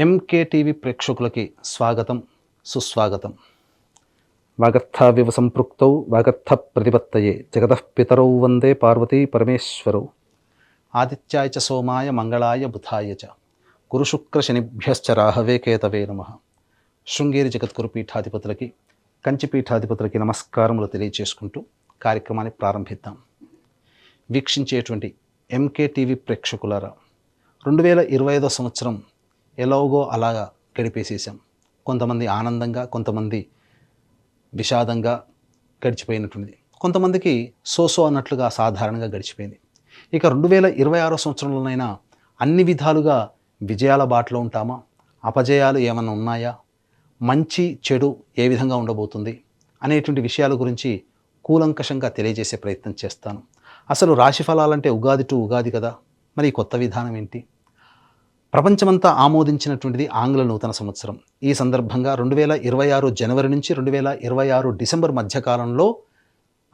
MKTV ప్రేక్షకులకి స్వాగతం సుస్వాగతం. వాగర్థావివ సంపృక్తౌ వాగర్థ ప్రతిపత్తయే జగత్పితరౌ వందే పార్వతీ పరమేశ్వరౌ. ఆదిత్యాయ చ సోమాయ మంగళాయ బుధాయ చ. గురుశుక్ర శనిభ్యశ్చ రాహవే కేతవే నమ. శృంగేరి జగద్గురు పీఠాధిపతులకి కంచి పీఠాధిపతులకి నమస్కారములు తెలియజేసుకుంటూ కార్యక్రమాన్ని ప్రారంభిద్దాం. వీక్షించేటువంటి ఎంకే టీవీ ప్రేక్షకులారా రెండు వేల ఇరవై ఐదో సంవత్సరం ఎలాగో అలాగా గడిపేసేసాం కొంతమంది ఆనందంగా కొంతమంది విషాదంగా గడిచిపోయినటువంటిది కొంతమందికి సోసో అన్నట్లుగా సాధారణంగా గడిచిపోయింది. ఇక రెండు వేల ఇరవై ఆరో సంవత్సరంలోనైనా అన్ని విధాలుగా విజయాల బాటలో ఉంటామా? అపజయాలు ఏమైనా ఉన్నాయా? మంచి చెడు ఏ విధంగా ఉండబోతుంది? అనేటువంటి విషయాల గురించి కూలంకషంగా తెలియజేసే ప్రయత్నం చేస్తాను. అసలు రాశి ఫలాలంటే ఉగాది టు ఉగాది కదా? మరి కొత్త విధానం ఏంటి? ప్రపంచమంతా ఆమోదించినటువంటిది ఆంగ్ల నూతన సంవత్సరం. ఈ సందర్భంగా రెండు వేల ఇరవై ఆరు జనవరి నుంచి రెండు వేల ఇరవై ఆరు డిసెంబర్ మధ్యకాలంలో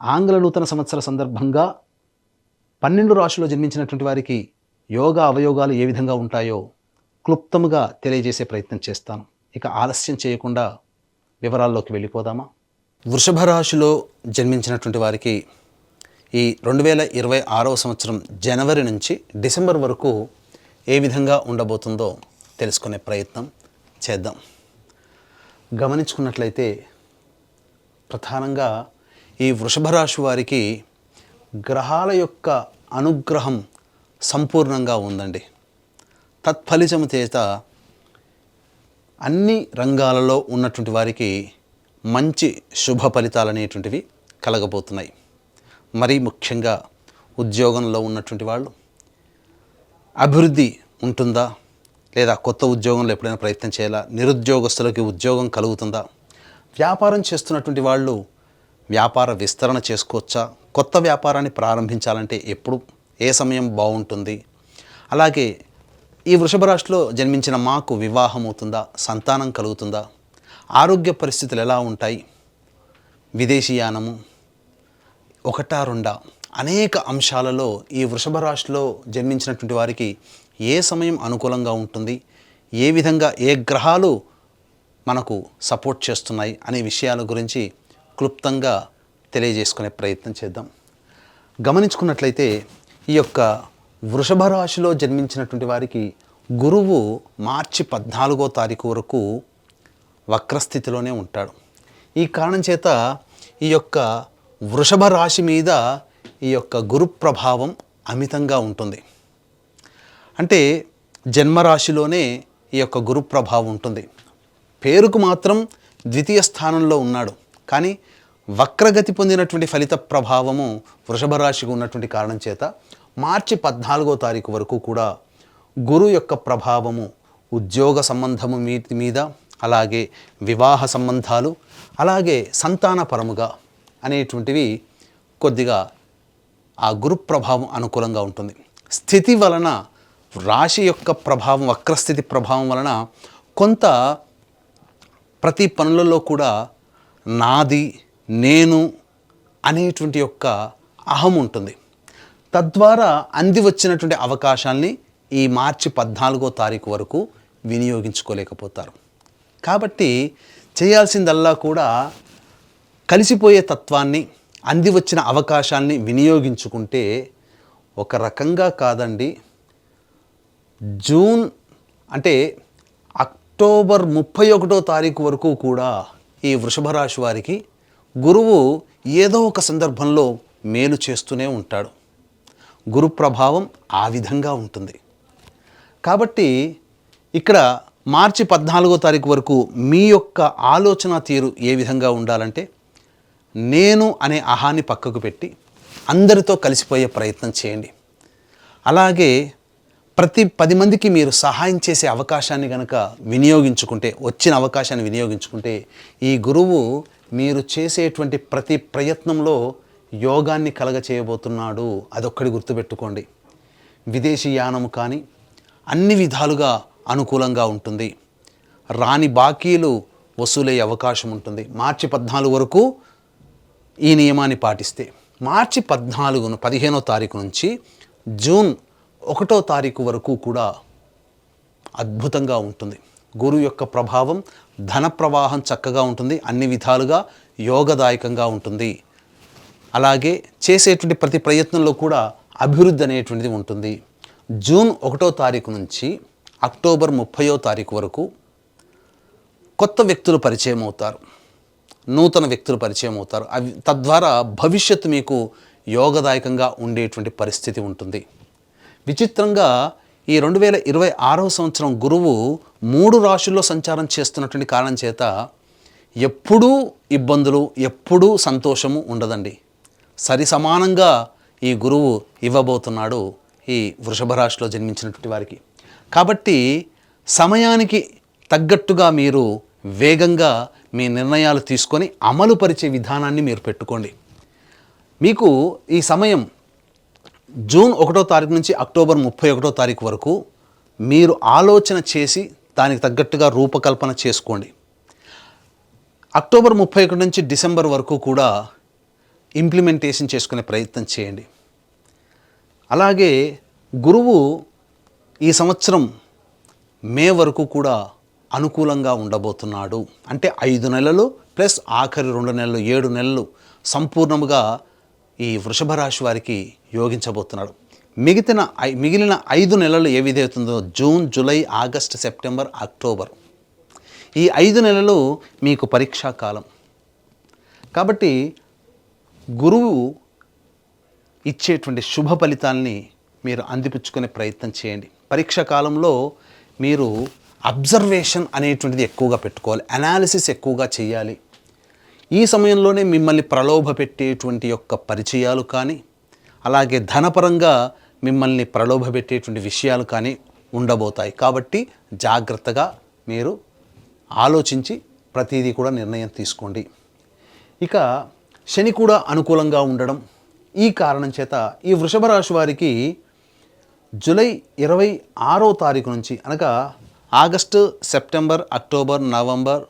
ఆంగ్ల నూతన సంవత్సర సందర్భంగా పన్నెండు రాశుల్లో జన్మించినటువంటి వారికి యోగ అవయోగాలు ఏ విధంగా ఉంటాయో క్లుప్తముగా తెలియజేసే ప్రయత్నం చేస్తాను. ఇక ఆలస్యం చేయకుండా వివరాల్లోకి వెళ్ళిపోదామా? వృషభ రాశిలో జన్మించినటువంటి వారికి ఈ రెండు వేల ఇరవై ఆరవ సంవత్సరం జనవరి నుంచి డిసెంబర్ వరకు ఏ విధంగా ఉండబోతుందో తెలుసుకునే ప్రయత్నం చేద్దాం. గమనించుకున్నట్లయితే ప్రధానంగా ఈ వృషభ రాశి వారికి గ్రహాల యొక్క అనుగ్రహం సంపూర్ణంగా ఉందండి. తత్ఫలితం చేత అన్ని రంగాలలో ఉన్నటువంటి వారికి మంచి శుభ ఫలితాలు అనేటువంటివి కలగబోతున్నాయి. మరీ ముఖ్యంగా ఉద్యోగంలో ఉన్నటువంటి వాళ్ళు అభివృద్ధి ఉంటుందా? లేదా కొత్త ఉద్యోగంలో ఎప్పుడైనా ప్రయత్నం చేయాలా? నిరుద్యోగస్తులకి ఉద్యోగం కలుగుతుందా? వ్యాపారం చేస్తున్నటువంటి వాళ్ళు వ్యాపార విస్తరణ చేసుకోవచ్చా? కొత్త వ్యాపారాన్ని ప్రారంభించాలంటే ఎప్పుడు? ఏ సమయం బాగుంటుంది? అలాగే ఈ వృషభ రాశిలో జన్మించిన మాకు వివాహం అవుతుందా? సంతానం కలుగుతుందా? ఆరోగ్య పరిస్థితులు ఎలా ఉంటాయి? విదేశీయానము ఒకటా రెండా? అనేక అంశాలలో ఈ వృషభ రాశిలో జన్మించినటువంటి వారికి ఏ సమయం అనుకూలంగా ఉంటుంది? ఏ విధంగా ఏ గ్రహాలు మనకు సపోర్ట్ చేస్తున్నాయి? అనే విషయాల గురించి క్లుప్తంగా తెలియజేసుకునే ప్రయత్నం చేద్దాం. గమనించుకున్నట్లయితే ఈ యొక్క వృషభ రాశిలో జన్మించినటువంటి వారికి గురువు మార్చి పద్నాలుగో తారీఖు వరకు వక్రస్థితిలోనే ఉంటాడు. ఈ కారణం చేత ఈ యొక్క వృషభ రాశి మీద ఈ యొక్క గురు ప్రభావం అమితంగా ఉంటుంది. అంటే జన్మరాశిలోనే ఈ యొక్క గురు ప్రభావం ఉంటుంది. పేరుకు మాత్రం ద్వితీయ స్థానంలో ఉన్నాడు. కానీ వక్రగతి పొందినటువంటి ఫలిత ప్రభావము వృషభ రాశికి ఉన్నటువంటి కారణం చేత మార్చి పద్నాలుగో తారీఖు వరకు కూడా గురు యొక్క ప్రభావము ఉద్యోగ సంబంధము మీద అలాగే వివాహ సంబంధాలు అలాగే సంతానపరముగా అనేటువంటివి కొద్దిగా ఆ గురు ప్రభావం అనుకూలంగా ఉంటుంది. స్థితి వలన రాశి యొక్క ప్రభావం వక్రస్థితి ప్రభావం వలన కొంత ప్రతి పనులలో కూడా నాది నేను అనేటువంటి యొక్క అహం ఉంటుంది. తద్వారా అంది వచ్చినటువంటి అవకాశాల్ని ఈ మార్చి పద్నాలుగో తారీఖు వరకు వినియోగించుకోలేకపోతారు. కాబట్టి చేయాల్సిందల్లా కూడా కలిసిపోయే తత్వాన్ని అంది వచ్చిన అవకాశాన్ని వినియోగించుకుంటే ఒక రకంగా కాదండి. జూన్ అంటే అక్టోబర్ ముప్పై ఒకటో తారీఖు వరకు కూడా ఈ వృషభ రాశి వారికి గురువు ఏదో ఒక సందర్భంలో మేలు చేస్తూనే ఉంటాడు. గురు ప్రభావం ఆ విధంగా ఉంటుంది. కాబట్టి ఇక్కడ మార్చి పద్నాలుగో తారీఖు వరకు మీ యొక్క ఆలోచన తీరు ఏ విధంగా ఉండాలంటే నేను అనే అహాన్ని పక్కకు పెట్టి అందరితో కలిసిపోయే ప్రయత్నం చేయండి. అలాగే ప్రతి పది మందికి మీరు సహాయం చేసే అవకాశాన్ని కనుక వినియోగించుకుంటే వచ్చిన అవకాశాన్ని వినియోగించుకుంటే ఈ గురువు మీరు చేసేటువంటి ప్రతి ప్రయత్నంలో యోగాన్ని కలగ చేయబోతున్నాడు అదొక్కడి గుర్తుపెట్టుకోండి. విదేశీ యానము కానీ అన్ని విధాలుగా అనుకూలంగా ఉంటుంది. రాని బాకీలు వసూలయ్యే అవకాశం ఉంటుంది. మార్చి పద్నాలుగు వరకు ఈ నియమాన్ని పాటిస్తే మార్చి పద్నాలుగును పదిహేనో తారీఖు నుంచి జూన్ ఒకటో తారీఖు వరకు కూడా అద్భుతంగా ఉంటుంది. గురువు యొక్క ప్రభావం ధన ప్రవాహం చక్కగా ఉంటుంది. అన్ని విధాలుగా యోగదాయకంగా ఉంటుంది. అలాగే చేసేటువంటి ప్రతి ప్రయత్నంలో కూడా అభివృద్ధి అనేటువంటిది ఉంటుంది. జూన్ ఒకటో తారీఖు నుంచి అక్టోబర్ ముప్పయో తారీఖు వరకు కొత్త వ్యక్తులు పరిచయం అవుతారు. నూతన వ్యక్తులు పరిచయం అవుతారు. అవి తద్వారా భవిష్యత్తు మీకు యోగదాయకంగా ఉండేటువంటి పరిస్థితి ఉంటుంది. విచిత్రంగా ఈ రెండు వేల ఇరవై ఆరవ సంవత్సరం గురువు మూడు రాశుల్లో సంచారం చేస్తున్నటువంటి కారణం చేత ఎప్పుడూ ఇబ్బందులు ఎప్పుడూ సంతోషము ఉండదండి. సరి సమానంగా ఈ గురువు ఇవ్వబోతున్నాడు ఈ వృషభ రాశిలో జన్మించినటువంటి వారికి. కాబట్టి సమయానికి తగ్గట్టుగా మీరు వేగంగా మీ నిర్ణయాలు తీసుకొని అమలు పరిచే విధానాన్ని మీరు పెట్టుకోండి. మీకు ఈ సమయం జూన్ ఒకటో తారీఖు నుంచి అక్టోబర్ ముప్పై ఒకటో తారీఖు వరకు మీరు ఆలోచన చేసి దానికి తగ్గట్టుగా రూపకల్పన చేసుకోండి. అక్టోబర్ ముప్పై ఒకటి నుంచి డిసెంబర్ వరకు కూడా ఇంప్లిమెంటేషన్ చేసుకునే ప్రయత్నం చేయండి. అలాగే గురువు ఈ సంవత్సరం మే వరకు కూడా అనుకూలంగా ఉండబోతున్నాడు. అంటే ఐదు నెలలు ప్లస్ ఆఖరి రెండు నెలలు ఏడు నెలలు సంపూర్ణముగా ఈ వృషభ రాశి వారికి యోగించబోతున్నాడు. మిగిలిన ఐ మిగిలిన ఐదు నెలలు ఏ విధవుతుందో June July August September October. ఈ ఐదు నెలలు మీకు పరీక్షా కాలం. కాబట్టి గురువు ఇచ్చేటువంటి శుభ ఫలితాల్ని మీరు అందిపుచ్చుకునే ప్రయత్నం చేయండి. పరీక్ష కాలంలో మీరు అబ్జర్వేషన్ అనేటువంటిది ఎక్కువగా పెట్టుకోవాలి. అనాలిసిస్ ఎక్కువగా చేయాలి ఈ సమయంలోనే మిమ్మల్ని ప్రలోభ పెట్టేటువంటి యొక్క పరిచయాలు కానీ అలాగే ధనపరంగా మిమ్మల్ని ప్రలోభ పెట్టేటువంటి విషయాలు కానీ ఉండబోతాయి. కాబట్టి జాగ్రత్తగా మీరు ఆలోచించి ప్రతిదీ కూడా నిర్ణయం తీసుకోండి. ఇక శని కూడా అనుకూలంగా ఉండడం ఈ కారణం చేత ఈ వృషభ రాశి వారికి జూలై ఇరవై ఆరో తారీఖు నుంచి అనగా August September October November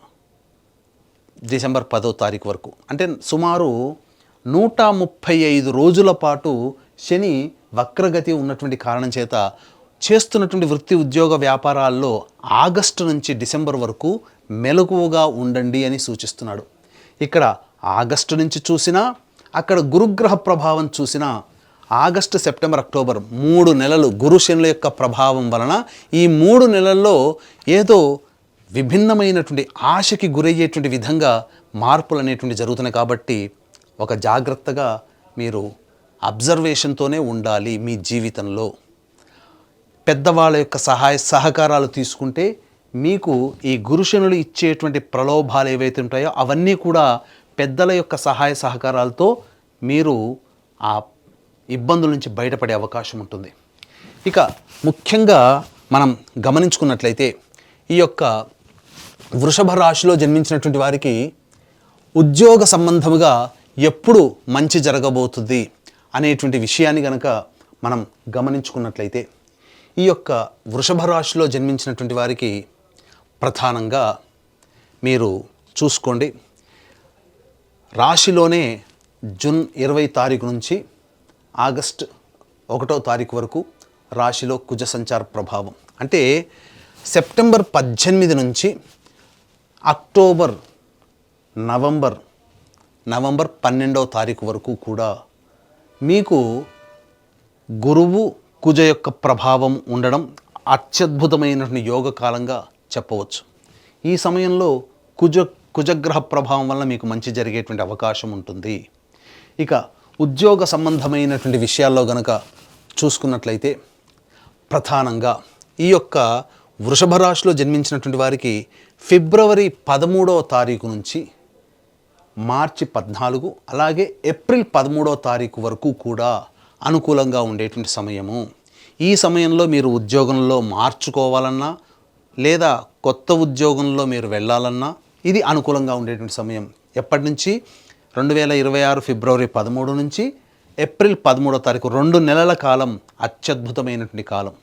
December పదో తారీఖు వరకు. అంటే సుమారు నూట ముప్పై ఐదు రోజుల పాటు శని వక్రగతి ఉన్నటువంటి కారణం చేత చేస్తున్నటువంటి వృత్తి ఉద్యోగ వ్యాపారాల్లో ఆగస్టు నుంచి డిసెంబర్ వరకు మెలకువగా ఉండండి అని సూచిస్తున్నాడు. ఇక్కడ ఆగస్టు నుంచి చూసినా అక్కడ గురుగ్రహ ప్రభావం చూసినా ఆగస్టు సెప్టెంబర్ అక్టోబర్ మూడు నెలలు గురు శనుల యొక్క ప్రభావం వలన ఈ మూడు నెలల్లో ఏదో విభిన్నమైనటువంటి ఆశకి గురయ్యేటువంటి విధంగా మార్పులు అనేటువంటి జరుగుతున్నాయి కాబట్టి ఒక జాగ్రత్తగా మీరు అబ్జర్వేషన్తోనే ఉండాలి మీ జీవితంలో. పెద్దవాళ్ళ యొక్క సహాయ సహకారాలు తీసుకుంటే మీకు ఈ గురుశనులు ఇచ్చేటువంటి ప్రలోభాలు ఏవైతే ఉంటాయో అవన్నీ కూడా పెద్దల యొక్క సహాయ సహకారాలతో మీరు ఆ ఇబ్బందుల నుంచి బయటపడే అవకాశం ఉంటుంది. ఇక ముఖ్యంగా మనం గమనించుకున్నట్లయితే ఈ యొక్క వృషభ రాశిలో జన్మించినటువంటి వారికి ఉద్యోగ సంబంధముగా ఎప్పుడు మంచి జరగబోతుంది అనేటువంటి విషయాన్ని కనుక మనం గమనించుకున్నట్లయితే ఈ యొక్క వృషభ రాశిలో జన్మించినటువంటి వారికి ప్రధానంగా మీరు చూసుకోండి. రాశిలోనే జూన్ ఇరవై తారీఖు నుంచి ఆగస్ట్ ఒకటో తారీఖు వరకు రాశిలో కుజ సంచార ప్రభావం. అంటే సెప్టెంబర్ పద్దెనిమిది నుంచి అక్టోబర్ నవంబర్ నవంబర్ పన్నెండవ తారీఖు వరకు కూడా మీకు గురువు కుజ యొక్క ప్రభావం ఉండడం అత్యద్భుతమైనటువంటి యోగ కాలంగా చెప్పవచ్చు. ఈ సమయంలో కుజ కుజగ్రహ ప్రభావం వల్ల మీకు మంచి జరిగేటువంటి అవకాశం ఉంటుంది. ఇక ఉద్యోగ సంబంధమైనటువంటి విషయాల్లో గనక చూసుకున్నట్లయితే ప్రధానంగా ఈ యొక్క వృషభ రాశిలో జన్మించినటువంటి వారికి ఫిబ్రవరి పదమూడవ తారీఖు నుంచి మార్చి పద్నాలుగు అలాగే ఏప్రిల్ పదమూడవ తారీఖు వరకు కూడా అనుకూలంగా ఉండేటువంటి సమయము. ఈ సమయంలో మీరు ఉద్యోగంలో మార్చుకోవాలన్నా లేదా కొత్త ఉద్యోగంలో మీరు వెళ్ళాలన్నా ఇది అనుకూలంగా ఉండేటువంటి సమయం. ఎప్పటి నుంచి? రెండు వేల ఇరవై ఆరు ఫిబ్రవరి పదమూడు నుంచి ఏప్రిల్ పదమూడో తారీఖు రెండు నెలల కాలం అత్యద్భుతమైనటువంటి కాలం.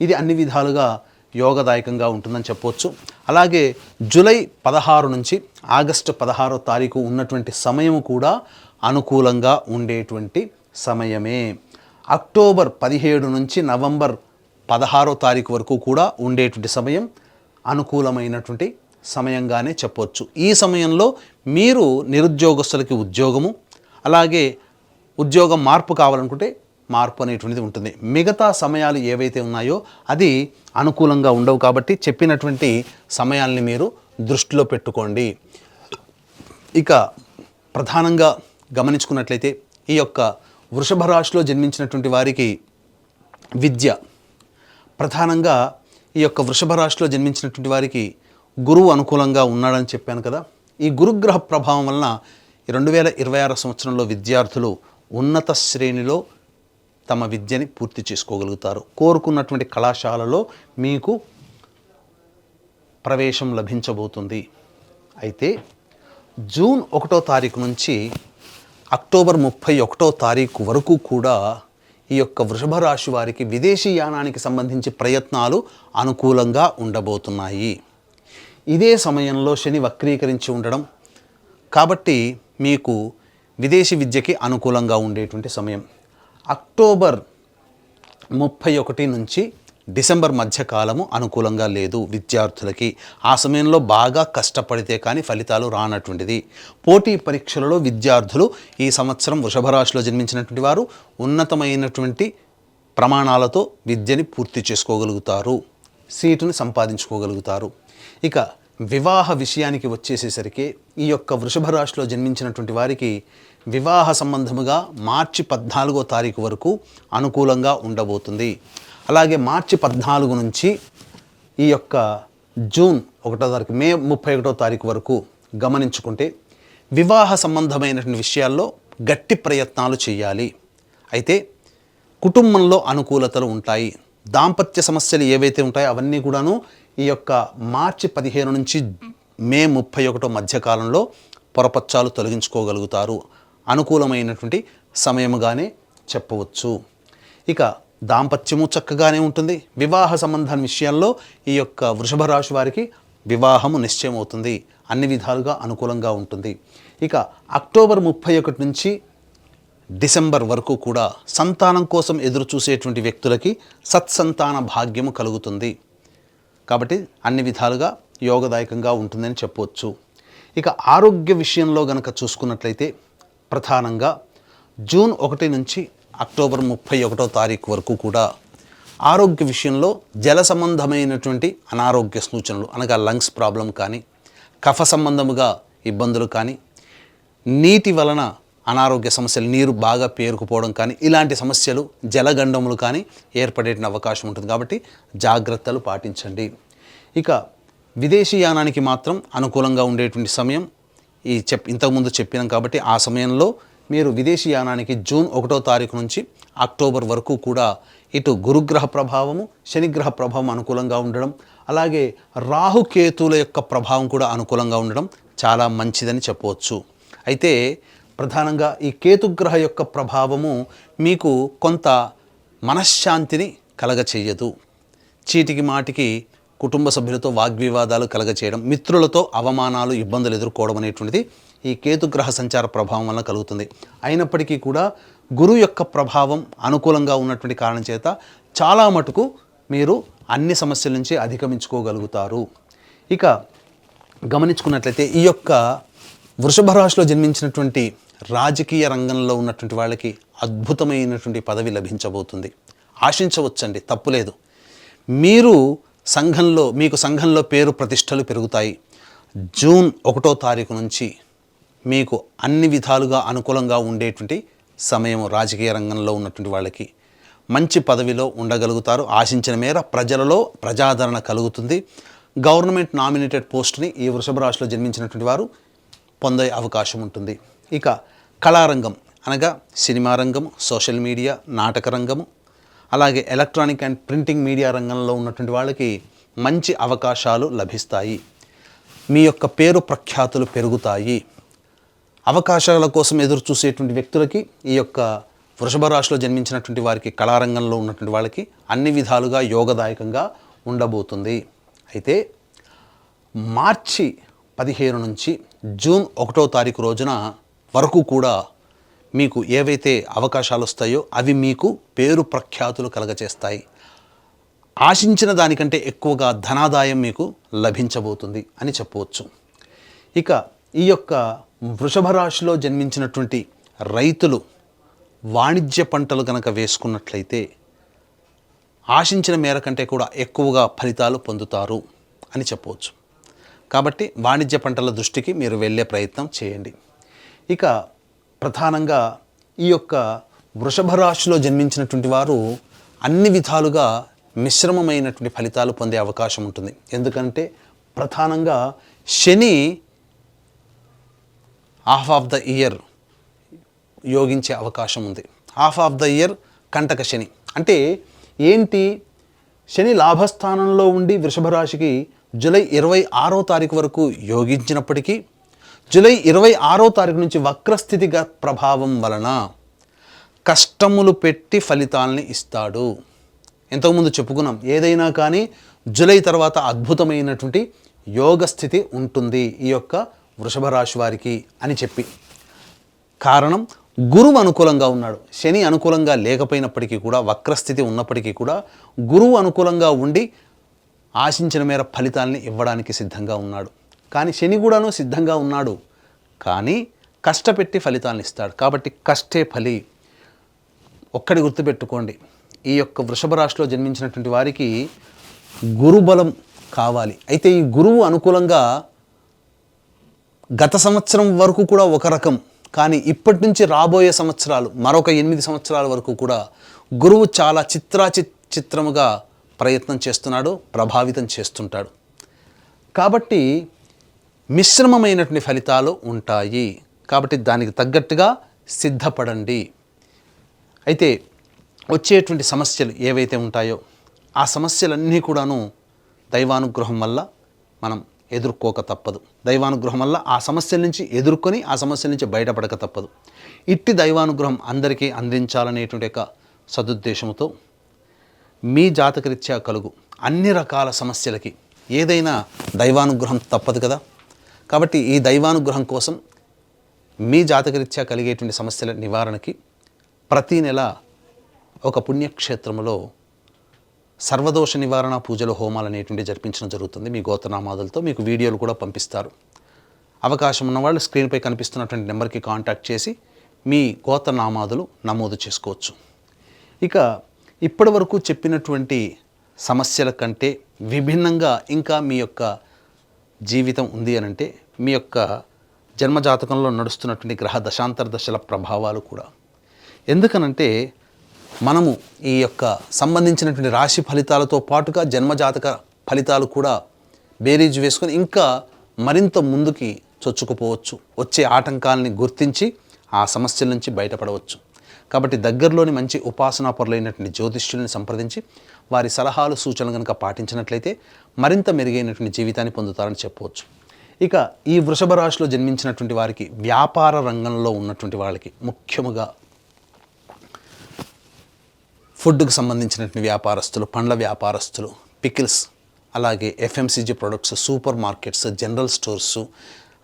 ఇది అన్ని విధాలుగా యోగదాయకంగా ఉంటుందని చెప్పవచ్చు అలాగే జూలై పదహారు నుంచి ఆగస్టు పదహారో తారీఖు ఉన్నటువంటి సమయం కూడా అనుకూలంగా ఉండేటువంటి సమయమే. అక్టోబర్ పదిహేడు నుంచి నవంబర్ పదహారో తారీఖు వరకు కూడా ఉండేటువంటి సమయం అనుకూలమైనటువంటి సమయంగానే చెప్పవచ్చు ఈ సమయంలో మీరు నిరుద్యోగస్తులకి ఉద్యోగము అలాగే ఉద్యోగం మార్పు కావాలనుకుంటే మార్పు అనేటువంటిది ఉంటుంది. మిగతా సమయాలు ఏవైతే ఉన్నాయో అది అనుకూలంగా ఉండవు కాబట్టి చెప్పినటువంటి సమయాల్ని మీరు దృష్టిలో పెట్టుకోండి. ఇక ప్రధానంగా గమనించుకున్నట్లయితే ఈ యొక్క వృషభ రాశిలో జన్మించినటువంటి వారికి విద్య. ప్రధానంగా ఈ యొక్క వృషభ రాశిలో జన్మించినటువంటి వారికి గురువు అనుకూలంగా ఉన్నాడని చెప్పాను కదా. ఈ గురుగ్రహ ప్రభావం వలన ఈ రెండు వేల ఇరవై ఆరు సంవత్సరంలో విద్యార్థులు ఉన్నత శ్రేణిలో తమ విద్యని పూర్తి చేసుకోగలుగుతారు. కోరుకున్నటువంటి కళాశాలలో మీకు ప్రవేశం లభించబోతుంది. అయితే జూన్ ఒకటో తారీఖు నుంచి అక్టోబర్ ముప్పై ఒకటో తారీఖు వరకు కూడా ఈ యొక్క వృషభ రాశి వారికి విదేశీ యానానికి సంబంధించి ప్రయత్నాలు అనుకూలంగా ఉండబోతున్నాయి. ఇదే సమయంలో శని వక్రీకరించి ఉండడం కాబట్టి మీకు విదేశీ విద్యకి అనుకూలంగా ఉండేటువంటి సమయం. అక్టోబర్ ముప్పై ఒకటి నుంచి డిసెంబర్ మధ్యకాలము అనుకూలంగా లేదు విద్యార్థులకి. ఆ సమయంలో బాగా కష్టపడితే కానీ ఫలితాలు రానటువంటిది. పోటీ పరీక్షలలో విద్యార్థులు ఈ సంవత్సరం వృషభ రాశిలో జన్మించినటువంటి వారు ఉన్నతమైనటువంటి ప్రమాణాలతో విద్యని పూర్తి చేసుకోగలుగుతారు. సీటును సంపాదించుకోగలుగుతారు. ఇక వివాహ విషయానికి వచ్చేసేసరికి ఈ యొక్క వృషభ రాశిలో జన్మించినటువంటి వారికి వివాహ సంబంధముగా మార్చి పద్నాలుగో తారీఖు వరకు అనుకూలంగా ఉండబోతుంది. అలాగే మార్చి పద్నాలుగు నుంచి ఈ యొక్క జూన్ ఒకటో తారీఖు మే ముప్పై ఒకటో తారీఖు వరకు గమనించుకుంటే వివాహ సంబంధమైనటువంటి విషయాల్లో గట్టి ప్రయత్నాలు చేయాలి. అయితే కుటుంబంలో అనుకూలతలు ఉంటాయి. దాంపత్య సమస్యలు ఏవైతే ఉంటాయో అవన్నీ కూడాను ఈ యొక్క మార్చి పదిహేను నుంచి మే ముప్పై ఒకటో మధ్యకాలంలో పొరపచ్చాలు తొలగించుకోగలుగుతారు. అనుకూలమైనటువంటి సమయముగానే చెప్పవచ్చు. ఇక దాంపత్యము చక్కగానే ఉంటుంది. వివాహ సంబంధాల విషయాల్లో ఈ యొక్క వృషభ రాశి వారికి వివాహము నిశ్చయం అవుతుంది అన్ని విధాలుగా అనుకూలంగా ఉంటుంది. ఇక అక్టోబర్ ముప్పై ఒకటి నుంచి డిసెంబర్ వరకు కూడా సంతానం కోసం ఎదురు చూసేటువంటి వ్యక్తులకి సత్సంతాన భాగ్యము కలుగుతుంది. కాబట్టి అన్ని విధాలుగా యోగదాయకంగా ఉంటుందని చెప్పవచ్చు ఇక ఆరోగ్య విషయంలో గనక చూసుకున్నట్లయితే ప్రధానంగా జూన్ ఒకటి నుంచి అక్టోబర్ ముప్పై ఒకటో తారీఖు వరకు కూడా ఆరోగ్య విషయంలో జల సంబంధమైనటువంటి అనారోగ్య సూచనలు అనగా లంగ్స్ ప్రాబ్లం కానీ కఫ సంబంధముగా ఇబ్బందులు కానీ నీటి వలన అనారోగ్య సమస్యలు నీరు బాగా పేరుకుపోవడం కానీ ఇలాంటి సమస్యలు జలగండములు కానీ ఏర్పడే అవకాశం ఉంటుంది. కాబట్టి జాగ్రత్తలు పాటించండి. ఇక విదేశీ యానానికి మాత్రం అనుకూలంగా ఉండేటువంటి సమయం ఈ చెప్ ఇంతకుముందు చెప్పినాం కాబట్టి ఆ సమయంలో మీరు విదేశీ యానానికి జూన్ ఒకటో తారీఖు నుంచి అక్టోబర్ వరకు కూడా ఇటు గురుగ్రహ ప్రభావము శనిగ్రహ ప్రభావం అనుకూలంగా ఉండడం అలాగే రాహుకేతుల యొక్క ప్రభావం కూడా అనుకూలంగా ఉండడం చాలా మంచిదని చెప్పవచ్చు. అయితే ప్రధానంగా ఈ కేతుగ్రహ యొక్క ప్రభావము మీకు కొంత మనశ్శాంతిని కలగచేయదు. చీటికి మాటికి కుటుంబ సభ్యులతో వాగ్వివాదాలు కలగచేయడం మిత్రులతో అవమానాలు ఇబ్బందులు ఎదుర్కోవడం అనేటువంటిది ఈ కేతుగ్రహ సంచార ప్రభావం వల్ల కలుగుతుంది. అయినప్పటికీ కూడా గురువు యొక్క ప్రభావం అనుకూలంగా ఉన్నటువంటి కారణం చేత చాలా మటుకు మీరు అన్ని సమస్యల నుంచి అధిగమించుకోగలుగుతారు. ఇక గమనించుకున్నట్లయితే ఈ యొక్క వృషభ రాశిలో జన్మించినటువంటి రాజకీయ రంగంలో ఉన్నటువంటి వాళ్ళకి అద్భుతమైనటువంటి పదవి లభించబోతుంది. ఆశించవచ్చండి తప్పులేదు. మీరు సంఘంలో మీకు సంఘంలో పేరు ప్రతిష్టలు పెరుగుతాయి. జూన్ ఒకటో తారీఖు నుంచి మీకు అన్ని విధాలుగా అనుకూలంగా ఉండేటువంటి సమయం రాజకీయ రంగంలో ఉన్నటువంటి వాళ్ళకి. మంచి పదవిలో ఉండగలుగుతారు. ఆశించిన మేర ప్రజలలో ప్రజాదరణ కలుగుతుంది. గవర్నమెంట్ నామినేటెడ్ పోస్ట్ని ఈ వృషభ రాశిలో జన్మించినటువంటి వారు పొందే అవకాశం ఉంటుంది. ఇక కళారంగం అనగా సినిమా రంగం సోషల్ మీడియా నాటక రంగము అలాగే ఎలక్ట్రానిక్ అండ్ ప్రింటింగ్ మీడియా రంగంలో ఉన్నటువంటి వాళ్ళకి మంచి అవకాశాలు లభిస్తాయి. మీ యొక్క పేరు ప్రఖ్యాతులు పెరుగుతాయి. అవకాశాల కోసం ఎదురు చూసేటువంటి వ్యక్తులకి ఈ యొక్క వృషభ రాశిలో జన్మించినటువంటి వారికి కళారంగంలో ఉన్నటువంటి వాళ్ళకి అన్ని విధాలుగా యోగదాయకంగా ఉండబోతుంది. అయితే మార్చి పదిహేను నుంచి జూన్ ఒకటో తారీఖు రోజున వరకు కూడా మీకు ఏవైతే అవకాశాలు వస్తాయో అవి మీకు పేరు ప్రఖ్యాతులు కలగచేస్తాయి. ఆశించిన దానికంటే ఎక్కువగా ధనాదాయం మీకు లభించబోతుంది అని చెప్పవచ్చు. ఇక ఈ యొక్క వృషభ రాశిలో జన్మించినటువంటి రైతులు వాణిజ్య పంటలు కనుక వేసుకున్నట్లయితే ఆశించిన మేర కంటే కూడా ఎక్కువగా ఫలితాలు పొందుతారు అని చెప్పవచ్చు. కాబట్టి వాణిజ్య పంటల దృష్టికి మీరు వెళ్ళే ప్రయత్నం చేయండి. ఇక ప్రధానంగా ఈ యొక్క వృషభ రాశిలో జన్మించినటువంటి వారు అన్ని విధాలుగా మిశ్రమమైనటువంటి ఫలితాలు పొందే అవకాశం ఉంటుంది. ఎందుకంటే ప్రధానంగా శని హాఫ్ ఆఫ్ ద ఇయర్ యోగించే అవకాశం ఉంది. హాఫ్ ఆఫ్ ద ఇయర్ కంటక శని. అంటే ఏంటి? శని లాభస్థానంలో ఉండి వృషభ రాశికి జూలై ఇరవై ఆరో తారీఖు వరకు యోగించినప్పటికీ జూలై ఇరవై ఆరో తారీఖు నుంచి వక్రస్థితిగా ప్రభావం వలన కష్టములు పెట్టి ఫలితాలని ఇస్తాడు. ఇంతకుముందు చెప్పుకున్నాం ఏదైనా కానీ జూలై తర్వాత అద్భుతమైనటువంటి యోగ స్థితి ఉంటుంది ఈ యొక్క వృషభ రాశి వారికి అని చెప్పి. కారణం గురువు అనుకూలంగా ఉన్నాడు. శని అనుకూలంగా లేకపోయినప్పటికీ కూడా వక్రస్థితి ఉన్నప్పటికీ కూడా గురువు అనుకూలంగా ఉండి ఆశించిన మేర ఫలితాలని ఇవ్వడానికి సిద్ధంగా ఉన్నాడు. కానీ శని కూడాను సిద్ధంగా ఉన్నాడు. కానీ కష్టపెట్టి ఫలితాలను ఇస్తాడు. కాబట్టి కష్టే ఫలి. ఒక్కడి గుర్తుపెట్టుకోండి. ఈ యొక్క వృషభ రాశిలో జన్మించినటువంటి వారికి గురుబలం కావాలి. అయితే ఈ గురువు అనుకూలంగా గత సంవత్సరం వరకు కూడా ఒక రకం. కానీ ఇప్పటి నుంచి రాబోయే సంవత్సరాలు మరొక ఎనిమిది సంవత్సరాల వరకు కూడా గురువు చాలా చిత్రాచి చిత్రముగా ప్రయత్నం చేస్తున్నాడు ప్రభావితం చేస్తుంటాడు. కాబట్టి మిశ్రమమైనటువంటి ఫలితాలు ఉంటాయి. కాబట్టి దానికి తగ్గట్టుగా సిద్ధపడండి. అయితే వచ్చేటువంటి సమస్యలు ఏవైతే ఉంటాయో ఆ సమస్యలన్నీ కూడాను దైవానుగ్రహం వల్ల మనం ఎదుర్కోక తప్పదు. దైవానుగ్రహం వల్ల ఆ సమస్యల నుంచి ఎదుర్కొని ఆ సమస్యల నుంచి బయటపడక తప్పదు. ఇట్టి దైవానుగ్రహం అందరికీ అందించాలనేటువంటి యొక్క సదుద్దేశంతో మీ జాతకరీత్యా కలుగు. అన్ని రకాల సమస్యలకి ఏదైనా దైవానుగ్రహం తప్పదు కదా. కాబట్టి ఈ దైవానుగ్రహం కోసం మీ జాతకరీత్యా కలిగేటువంటి సమస్యల నివారణకి ప్రతీ నెల ఒక పుణ్యక్షేత్రంలో సర్వదోష నివారణ పూజలు హోమాలు అనేటువంటి జరిపించడం జరుగుతుంది. మీ గోత్రనామాదులతో మీకు వీడియోలు కూడా పంపిస్తారు. అవకాశం ఉన్నవాళ్ళు స్క్రీన్పై కనిపిస్తున్నటువంటి నెంబర్కి కాంటాక్ట్ చేసి మీ గోత్రనామాదులు నమోదు చేసుకోవచ్చు. ఇక ఇప్పటి వరకు చెప్పినటువంటి సమస్యల కంటే విభిన్నంగా ఇంకా మీ యొక్క జీవితం ఉంది అని అంటే మీ యొక్క జన్మజాతకంలో నడుస్తున్నటువంటి గ్రహ దశాంతర దశల ప్రభావాలు కూడా. ఎందుకనంటే మనము ఈ యొక్క సంబంధించినటువంటి రాశి ఫలితాలతో పాటుగా జన్మజాతక ఫలితాలు కూడా బేరీజు వేసుకొని ఇంకా మరింత ముందుకి చొచ్చుకుపోవచ్చు. వచ్చే ఆటంకాలని గుర్తించి ఆ సమస్యల నుంచి బయటపడవచ్చు. కాబట్టి దగ్గరలోని మంచి ఉపాసనా పరులైనటువంటి జ్యోతిష్యుల్ని సంప్రదించి వారి సలహాలు సూచనలు కనుక పాటించినట్లయితే మరింత మెరుగైనటువంటి జీవితాన్ని పొందుతారని చెప్పవచ్చు. ఇక ఈ వృషభ రాశిలో జన్మించినటువంటి వారికి వ్యాపార రంగంలో ఉన్నటువంటి వాళ్ళకి ముఖ్యముగా ఫుడ్కు సంబంధించినటువంటి వ్యాపారస్తులు పండ్ల వ్యాపారస్తులు పికిల్స్ అలాగే FMCG products supermarkets general stores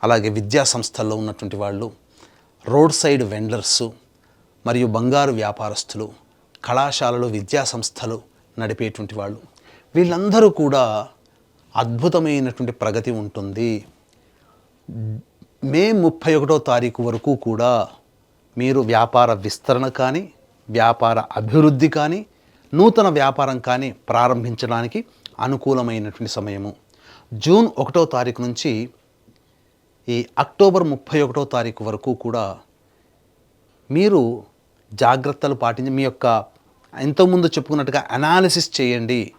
అలాగే విద్యా సంస్థల్లో ఉన్నటువంటి వాళ్ళు రోడ్ సైడ్ వెండర్సు మరియు బంగారు వ్యాపారస్తులు కళాశాలలు విద్యా సంస్థలు నడిపేటువంటి వాళ్ళు. వీళ్ళందరూ కూడా అద్భుతమైనటువంటి ప్రగతి ఉంటుంది. మే ముప్పై ఒకటో తారీఖు వరకు కూడా మీరు వ్యాపార విస్తరణ కానీ వ్యాపార అభివృద్ధి కానీ నూతన వ్యాపారం కానీ ప్రారంభించడానికి అనుకూలమైనటువంటి సమయము. జూన్ ఒకటో తారీఖు నుంచి ఈ అక్టోబర్ ముప్పై ఒకటో తారీఖు వరకు కూడా మీరు జాగ్రత్తలు పాటించి మీ యొక్క ఇంతకుముందు చెప్పుకున్నట్టుగా అనాలిసిస్ చేయండి.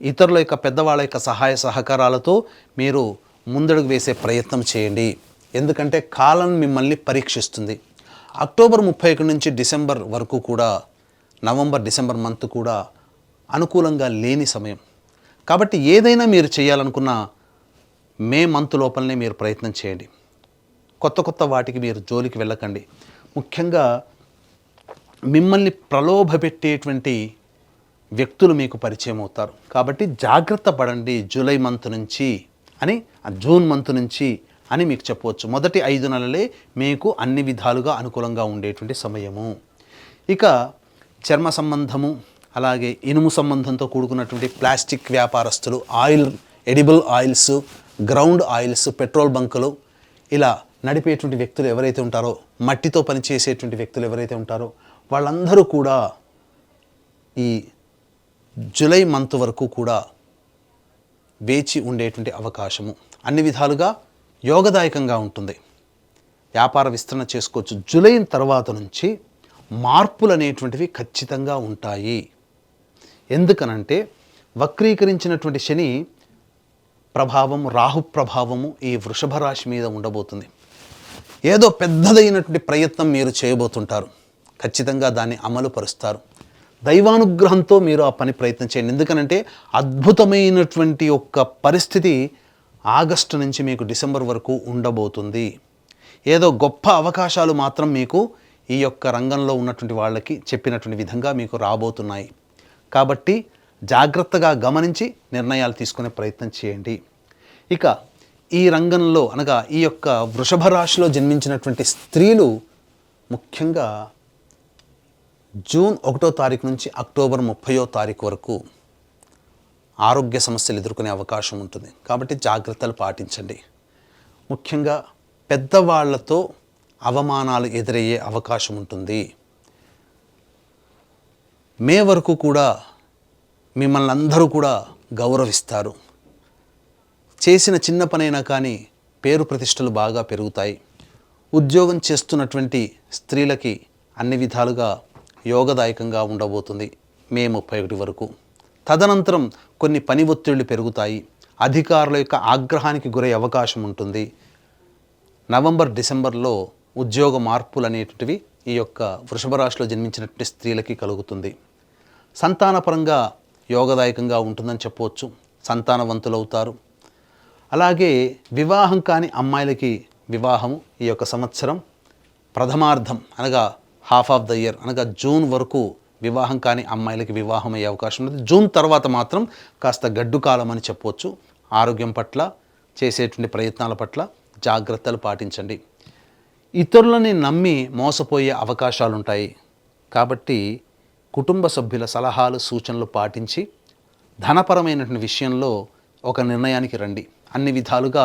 ఇతరుల యొక్క పెద్దవాళ్ళ యొక్క సహాయ సహకారాలతో మీరు ముందడుగు వేసే ప్రయత్నం చేయండి. ఎందుకంటే కాలం మిమ్మల్ని పరీక్షిస్తుంది. అక్టోబర్ ముప్పై ఒకటి నుంచి డిసెంబర్ వరకు కూడా నవంబర్ డిసెంబర్ మంత్ కూడా అనుకూలంగా లేని సమయం. కాబట్టి ఏదైనా మీరు చేయాలనుకున్న మే మంత్ లోపలనే మీరు ప్రయత్నం చేయండి. కొత్త కొత్త వాటికి మీరు జోలికి వెళ్ళకండి. ముఖ్యంగా మిమ్మల్ని ప్రలోభపెట్టేటువంటి వ్యక్తులు మీకు పరిచయం అవుతారు. కాబట్టి జాగ్రత్త పడండి జూలై మంత్ నుంచి అని జూన్ మంత్ నుంచి అని మీకు చెప్పవచ్చు. మొదటి ఐదు నెలలే మీకు అన్ని విధాలుగా అనుకూలంగా ఉండేటువంటి సమయము. ఇక చర్మ సంబంధము అలాగే ఇనుము సంబంధంతో కూడుకున్నటువంటి ప్లాస్టిక్ వ్యాపారస్తులు oil edible oils ground oils petrol బంకులు ఇలా నడిపేటువంటి వ్యక్తులు ఎవరైతే ఉంటారో మట్టితో పనిచేసేటువంటి వ్యక్తులు ఎవరైతే ఉంటారో వాళ్ళందరూ కూడా ఈ జూలై మంత్ వరకు కూడా వేచి ఉండేటువంటి అవకాశము. అన్ని విధాలుగా యోగదాయకంగా ఉంటుంది. వ్యాపార విస్తరణ చేసుకోవచ్చు. జూలై తర్వాత నుంచి మార్పులు అనేటువంటివి ఖచ్చితంగా ఉంటాయి. ఎందుకనంటే వక్రీకరించినటువంటి శని ప్రభావం రాహు ప్రభావము ఈ వృషభ రాశి మీద ఉండబోతుంది. ఏదో పెద్దదైనటువంటి ప్రయత్నం మీరు చేయబోతుంటారు. ఖచ్చితంగా దాన్ని అమలు పరుస్తారు. దైవానుగ్రహంతో మీరు ఆ పని ప్రయత్నం చేయండి. ఎందుకనంటే అద్భుతమైనటువంటి ఒక పరిస్థితి ఆగస్టు నుంచి మీకు డిసెంబర్ వరకు ఉండబోతుంది. ఏదో గొప్ప అవకాశాలు మాత్రం మీకు ఈ యొక్క రంగంలో ఉన్నటువంటి వాళ్ళకి చెప్పినటువంటి విధంగా మీకు రాబోతున్నాయి. కాబట్టి జాగ్రత్తగా గమనించి నిర్ణయాలు తీసుకునే ప్రయత్నం చేయండి. ఇక ఈ రంగంలో అనగా ఈ యొక్క వృషభ రాశిలో జన్మించినటువంటి స్త్రీలు ముఖ్యంగా జూన్ ఒకటో తారీఖు నుంచి అక్టోబర్ ముప్పయో తారీఖు వరకు ఆరోగ్య సమస్యలు ఎదుర్కొనే అవకాశం ఉంటుంది. కాబట్టి జాగ్రత్తలు పాటించండి. ముఖ్యంగా పెద్దవాళ్ళతో అవమానాలు ఎదురయ్యే అవకాశం ఉంటుంది. మే వరకు కూడా మిమ్మల్ని అందరూ కూడా గౌరవిస్తారు. చేసిన చిన్న పనైనా కానీ పేరు ప్రతిష్టలు బాగా పెరుగుతాయి. ఉద్యోగం చేస్తున్నటువంటి స్త్రీలకి అన్ని విధాలుగా యోగదాయకంగా ఉండబోతుంది మే ముప్పై ఒకటి వరకు. తదనంతరం కొన్ని పని ఒత్తిళ్ళు పెరుగుతాయి. అధికారుల యొక్క ఆగ్రహానికి గురయ్యే అవకాశం ఉంటుంది. నవంబర్ డిసెంబర్లో ఉద్యోగ మార్పులు అనేటువంటివి ఈ యొక్క వృషభ రాశిలో జన్మించినటువంటి స్త్రీలకి కలుగుతుంది. సంతానపరంగా యోగదాయకంగా ఉంటుందని చెప్పవచ్చు. సంతానవంతులు అవుతారు అలాగే వివాహం కాని అమ్మాయిలకి వివాహము ఈ యొక్క సంవత్సరం ప్రథమార్థం అనగా హాఫ్ ఆఫ్ ద ఇయర్ అనగా జూన్ వరకు వివాహం కాని అమ్మాయిలకి వివాహం అయ్యే అవకాశం ఉంది జూన్ తర్వాత మాత్రం కాస్త గడ్డు కాలం అని చెప్పవచ్చు ఆరోగ్యం పట్ల చేసేటువంటి ప్రయత్నాల పట్ల జాగ్రత్తలు పాటించండి. ఇతరులని నమ్మి మోసపోయే అవకాశాలు ఉంటాయి కాబట్టి కుటుంబ సభ్యుల సలహాలు సూచనలు పాటించి ధనపరమైనటువంటి విషయంలో ఒక నిర్ణయానికి రండి. అన్ని విధాలుగా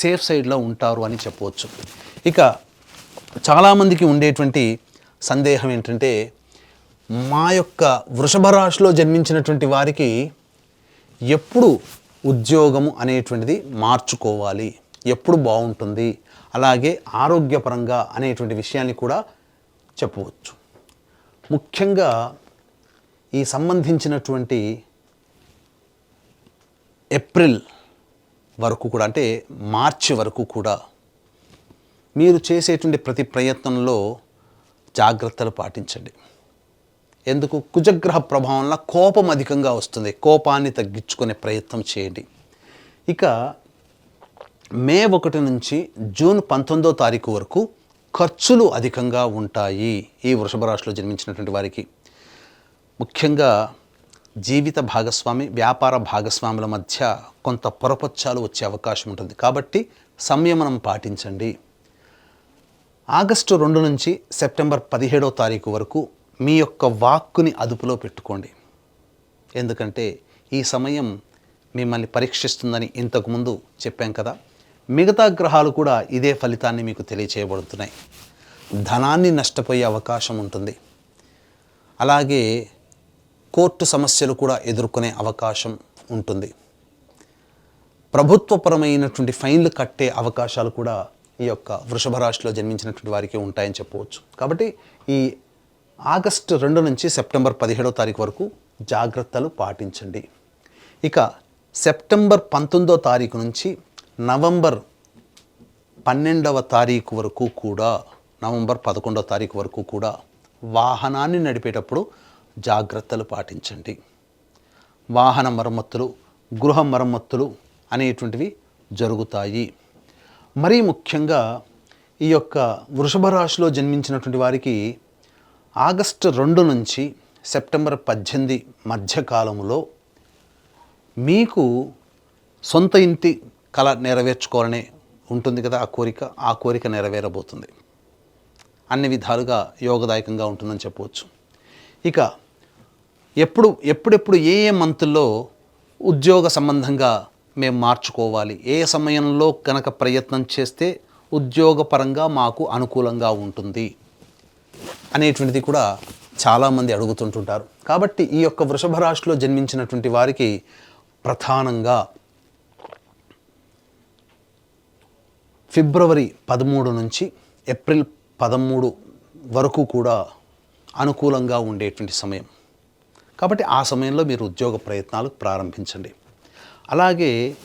సేఫ్ సైడ్లో ఉంటారు అని చెప్పవచ్చు. ఇక చాలామందికి ఉండేటువంటి సందేహం ఏంటంటే మా యొక్క వృషభ రాశిలో జన్మించినటువంటి వారికి ఎప్పుడు ఉద్యోగము అనేటువంటిది మార్చుకోవాలి ఎప్పుడు బాగుంటుంది అలాగే ఆరోగ్యపరంగా అనేటువంటి విషయాన్ని కూడా చెప్పవచ్చు. ముఖ్యంగా ఈ సంబంధించినటువంటి ఏప్రిల్ వరకు కూడా అంటే మార్చి వరకు కూడా మీరు చేసేటువంటి ప్రతి ప్రయత్నంలో జాగ్రత్తలు పాటించండి. ఎందుకు? కుజగ్రహ ప్రభావంలో కోపం అధికంగా వస్తుంది. కోపాన్ని తగ్గించుకునే ప్రయత్నం చేయండి. ఇక మే ఒకటి నుంచి జూన్ పంతొమ్మిదో తారీఖు వరకు ఖర్చులు అధికంగా ఉంటాయి ఈ వృషభ రాశిలో జన్మించినటువంటి వారికి. ముఖ్యంగా జీవిత భాగస్వామి వ్యాపార భాగస్వాముల మధ్య కొంత పొరపచ్చాలు వచ్చే అవకాశం ఉంటుంది. కాబట్టి సంయమనం పాటించండి. ఆగస్టు రెండు నుంచి సెప్టెంబర్ పదిహేడో తారీఖు వరకు మీ యొక్క వాక్కుని అదుపులో పెట్టుకోండి. ఎందుకంటే ఈ సమయం మిమ్మల్ని పరీక్షిస్తుందని ఇంతకుముందు చెప్పాం కదా. మిగతా గ్రహాలు కూడా ఇదే ఫలితాన్ని మీకు తెలియచేయబడుతున్నాయి. ధనాన్ని నష్టపోయే అవకాశం ఉంటుంది. అలాగే కోర్టు సమస్యలు కూడా ఎదుర్కొనే అవకాశం ఉంటుంది. ప్రభుత్వపరమైనటువంటి ఫైన్లు కట్టే అవకాశాలు కూడా ఈ యొక్క వృషభ రాశిలో జన్మించినటువంటి వారికి ఉంటాయని చెప్పవచ్చు. కాబట్టి ఈ ఆగస్టు రెండు నుంచి సెప్టెంబర్ పదిహేడో తారీఖు వరకు జాగ్రత్తలు పాటించండి. ఇక సెప్టెంబర్ పంతొమ్మిదో తారీఖు నుంచి నవంబర్ పన్నెండవ తారీఖు వరకు కూడా నవంబర్ పదకొండవ తారీఖు వరకు కూడా వాహనాన్ని నడిపేటప్పుడు జాగ్రత్తలు పాటించండి. వాహన మరమ్మతులు గృహ మరమ్మతులు అనేటువంటివి జరుగుతాయి. మరీ ముఖ్యంగా ఈ యొక్క వృషభ రాశిలో జన్మించినటువంటి వారికి ఆగస్టు రెండు నుంచి సెప్టెంబర్ పద్దెనిమిది మధ్యకాలంలో మీకు సొంత ఇంటి కళ నెరవేర్చుకోవాలనే ఉంటుంది కదా ఆ కోరిక ఆ కోరిక నెరవేరబోతుంది. అన్ని విధాలుగా యోగదాయకంగా ఉంటుందని చెప్పవచ్చు. ఇక ఎప్పుడు ఎప్పుడెప్పుడు ఏ ఏ మంత్లో ఉద్యోగ సంబంధంగా మేము మార్చుకోవాలి? ఏ సమయంలో కనుక ప్రయత్నం చేస్తే ఉద్యోగపరంగా మాకు అనుకూలంగా ఉంటుంది? అనేటువంటిది కూడా చాలామంది అడుగుతుంటుంటారు. కాబట్టి ఈ యొక్క వృషభ రాశిలో జన్మించినటువంటి వారికి ప్రధానంగా ఫిబ్రవరి పదమూడు నుంచి ఏప్రిల్ పదమూడు వరకు కూడా అనుకూలంగా ఉండేటువంటి సమయం. కాబట్టి ఆ సమయంలో మీరు ఉద్యోగ ప్రయత్నాలు ప్రారంభించండి. అలాగే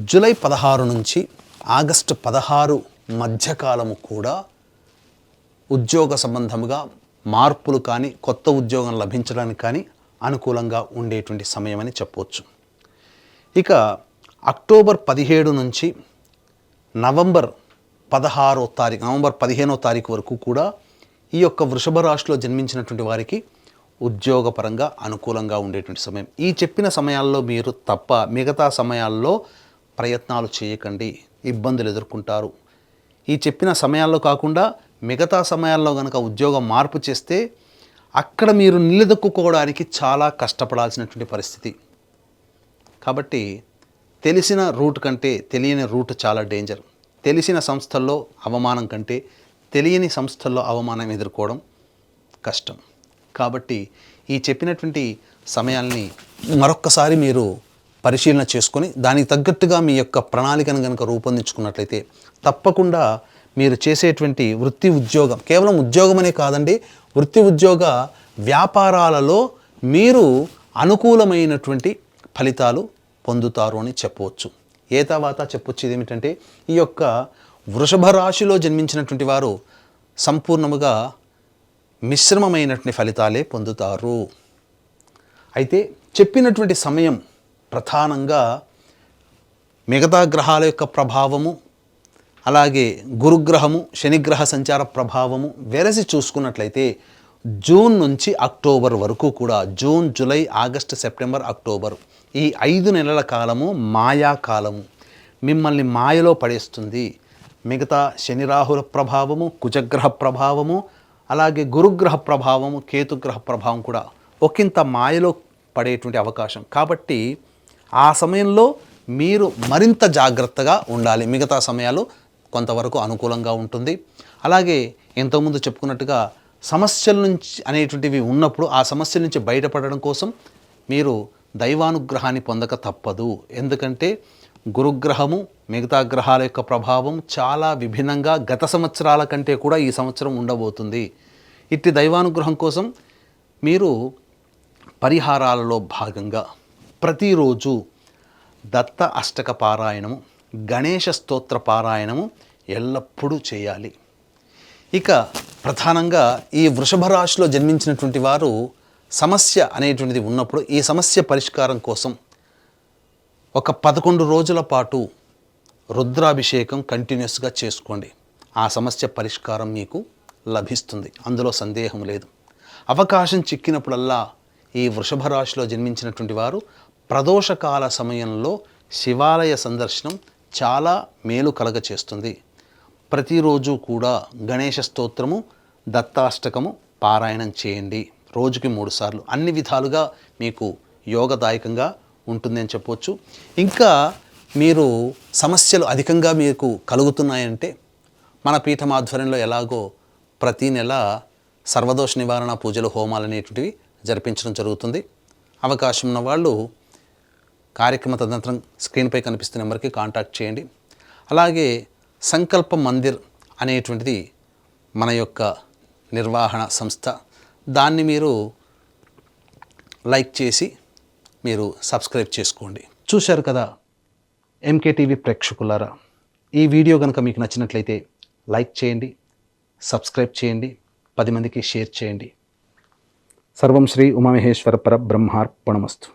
జూలై పదహారు నుంచి ఆగస్టు పదహారు మధ్యకాలము కూడా ఉద్యోగ సంబంధముగా మార్పులు కానీ కొత్త ఉద్యోగం లభించడానికి కానీ అనుకూలంగా ఉండేటువంటి సమయం అని చెప్పవచ్చు. ఇక అక్టోబర్ పదిహేడు నుంచి నవంబర్ పదహారో తారీఖు నవంబర్ పదిహేనో తారీఖు వరకు కూడా ఈ యొక్క వృషభ రాశిలో జన్మించినటువంటి వారికి ఉద్యోగపరంగా అనుకూలంగా ఉండేటువంటి సమయం. ఈ చెప్పిన సమయాల్లో మీరు తప్ప మిగతా సమయాల్లో ప్రయత్నాలు చేయకండి ఇబ్బందులు ఎదుర్కొంటారు. ఈ చెప్పిన సమయాల్లో కాకుండా మిగతా సమయాల్లో కనుక ఉద్యోగం మార్పు చేస్తే అక్కడ మీరు నిలదొక్కుకోవడానికి చాలా కష్టపడాల్సినటువంటి పరిస్థితి. కాబట్టి తెలిసిన రూట్ కంటే తెలియని రూట్ చాలా డేంజర్. తెలిసిన సంస్థల్లో అవమానం కంటే తెలియని సంస్థల్లో అవమానం ఎదుర్కోవడం కష్టం. కాబట్టి ఈ చెప్పినటువంటి సమయాల్ని మరొక్కసారి మీరు పరిశీలన చేసుకొని దానికి తగ్గట్టుగా మీ యొక్క ప్రణాళికను కనుక రూపొందించుకున్నట్లయితే తప్పకుండా మీరు చేసేటువంటి వృత్తి ఉద్యోగం కేవలం ఉద్యోగం అనే కాదండి వృత్తి ఉద్యోగ వ్యాపారాలలో మీరు అనుకూలమైనటువంటి ఫలితాలు పొందుతారు అని చెప్పవచ్చు. ఏ తర్వాత చెప్పొచ్చేది ఏమిటంటే ఈ యొక్క వృషభ రాశిలో జన్మించినటువంటి వారు సంపూర్ణముగా మిశ్రమమైనటువంటి ఫలితాలే పొందుతారు. అయితే చెప్పినటువంటి సమయం ప్రధానంగా మిగతా గ్రహాల యొక్క ప్రభావము అలాగే గురుగ్రహము శనిగ్రహ సంచార ప్రభావము వెరసి చూసుకున్నట్లయితే జూన్ నుంచి అక్టోబర్ వరకు కూడా June July August September October ఈ ఐదు నెలల కాలము మాయా కాలము. మిమ్మల్ని మాయలో పడేస్తుంది. మిగతా శని రాహుల ప్రభావము కుజగ్రహ ప్రభావము అలాగే గురుగ్రహ ప్రభావము కేతుగ్రహ ప్రభావం కూడా ఒకంత మాయలో పడేటువంటి అవకాశం. కాబట్టి ఆ సమయంలో మీరు మరింత జాగ్రత్తగా ఉండాలి. మిగతా సమయాలు కొంతవరకు అనుకూలంగా ఉంటుంది. అలాగే ఇంతకుముందు చెప్పుకున్నట్టుగా సమస్యల నుంచి అనేటువంటివి ఉన్నప్పుడు ఆ సమస్యల నుంచి బయటపడడం కోసం మీరు దైవానుగ్రహాన్ని పొందక తప్పదు. ఎందుకంటే గురుగ్రహము మిగతా గ్రహాల యొక్క ప్రభావం చాలా విభిన్నంగా గత సంవత్సరాల కంటే కూడా ఈ సంవత్సరం ఉండబోతుంది. ఇట్టి దైవానుగ్రహం కోసం మీరు పరిహారాలలో భాగంగా ప్రతిరోజు దత్త అష్టక పారాయణము గణేష స్తోత్ర పారాయణము ఎల్లప్పుడూ చేయాలి. ఇక ప్రధానంగా ఈ వృషభ రాశిలో జన్మించినటువంటి వారు సమస్య అనేటువంటిది ఉన్నప్పుడు ఈ సమస్య పరిష్కారం కోసం ఒక పదకొండు రోజుల పాటు రుద్రాభిషేకం కంటిన్యూస్గా చేసుకోండి. ఆ సమస్య పరిష్కారం మీకు లభిస్తుంది. అందులో సందేహం లేదు. అవకాశం చిక్కినప్పుడల్లా ఈ వృషభ రాశిలో జన్మించినటువంటి వారు ప్రదోషకాల సమయంలో శివాలయ సందర్శనం చాలా మేలు కలగ చేస్తుంది. ప్రతిరోజు కూడా గణేష స్తోత్రము దత్తాష్టకము పారాయణం చేయండి. రోజుకి మూడుసార్లు అన్ని విధాలుగా మీకు యోగదాయకంగా ఉంటుంది అని చెప్పవచ్చు ఇంకా మీరు సమస్యలు అధికంగా మీకు కలుగుతున్నాయంటే మన పీఠం ఆధ్వర్యంలో ఎలాగో ప్రతీ నెల సర్వదోష నివారణ పూజలు హోమాలు అనేటువంటివి జరిపించడం జరుగుతుంది. అవకాశం ఉన్న వాళ్ళు కార్యక్రమ తదనంతరం స్క్రీన్పై కనిపిస్తున్న నెంబర్కి కాంటాక్ట్ చేయండి. అలాగే సంకల్ప మందిర్ అనేటువంటిది మన యొక్క నిర్వహణ సంస్థ. దాన్ని మీరు లైక్ చేసి మీరు సబ్స్క్రైబ్ చేసుకోండి. చూశారు కదా ఎంకేటీవీ ప్రేక్షకులారా ఈ వీడియో కనుక మీకు నచ్చినట్లయితే లైక్ చేయండి సబ్స్క్రైబ్ చేయండి పది మందికి షేర్ చేయండి. సర్వం శ్రీ ఉమామహేశ్వర పర బ్రహ్మార్పణమస్తు.